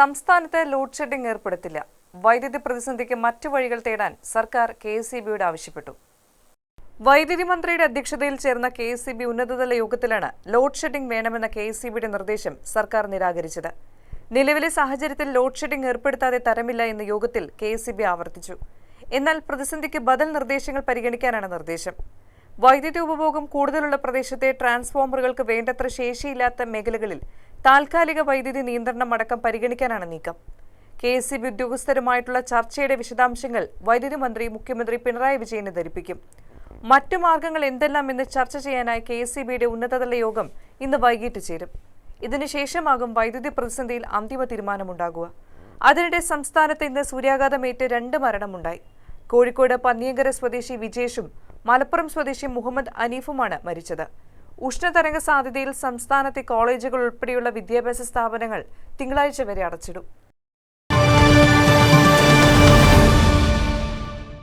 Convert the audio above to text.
സംസ്ഥാനത്ത് load shedding ഏർപ്പെടുത്തില്ല. വൈദ്യുതി പ്രതിസന്ധിക്ക് മറ്റു വഴികൾ തേടാൻ സർക്കാർ കെ എസ് സി ബിയോട് ആവശ്യപ്പെട്ടു. വൈദ്യുതി മന്ത്രിയുടെ അധ്യക്ഷതയിൽ ചേർന്ന കെ എസ് സി ബി ഉന്നതതല യോഗത്തിലാണ് ലോഡ് ഷെഡിംഗ് വേണമെന്ന കെ എസ് സി ബിയുടെ നിർദ്ദേശം സർക്കാർ നിരാകരിച്ചത്. നിലവിലെ സാഹചര്യത്തിൽ ലോഡ് ഷെഡിംഗ് ഏർപ്പെടുത്താതെ തരമില്ല എന്ന് യോഗത്തിൽ കെ എസ് സി ബി ആവർത്തിച്ചു. എന്നാൽ പ്രതിസന്ധിക്ക് ബദൽ നിർദ്ദേശങ്ങൾ പരിഗണിക്കാനാണ് നിർദ്ദേശം. വൈദ്യുതി ഉപഭോഗം കൂടുതലുള്ള പ്രദേശത്തെ ട്രാൻസ്ഫോമറുകൾക്ക് വേണ്ടത്ര ശേഷിയില്ലാത്ത മേഖലകളിൽ താൽക്കാലിക വൈദ്യുതി നിയന്ത്രണം അടക്കം പരിഗണിക്കാനാണ് നീക്കം. കെ എസ് സി ബി ഉദ്യോഗസ്ഥരുമായിട്ടുള്ള ചർച്ചയുടെ വിശദാംശങ്ങൾ വൈദ്യുതി മന്ത്രി മുഖ്യമന്ത്രി പിണറായി വിജയനെ ധരിപ്പിക്കും. മറ്റു മാർഗങ്ങൾ എന്തെല്ലാം എന്ന് ചർച്ച ചെയ്യാനായി കെ എസ് സി ബിയുടെ ഉന്നതതല യോഗം ഇന്ന് വൈകിട്ട് ചേരും. ഇതിനുശേഷമാകും വൈദ്യുതി പ്രതിസന്ധിയിൽ അന്തിമ തീരുമാനമുണ്ടാകുക. അതിനിടെ സംസ്ഥാനത്ത് ഇന്ന് സൂര്യാഘാതമേറ്റ് രണ്ട് മരണമുണ്ടായി. കോഴിക്കോട് പന്നിയങ്കര സ്വദേശി വിജേഷും മലപ്പുറം സ്വദേശി മുഹമ്മദ് അനീഫുമാണ് മരിച്ചത്. ഉഷ്ണതരംഗ സാധ്യതയിൽ സംസ്ഥാനത്തെ കോളേജുകൾ ഉൾപ്പെടെയുള്ള വിദ്യാഭ്യാസ സ്ഥാപനങ്ങൾ തിങ്കളാഴ്ച വരെ അടച്ചിടും.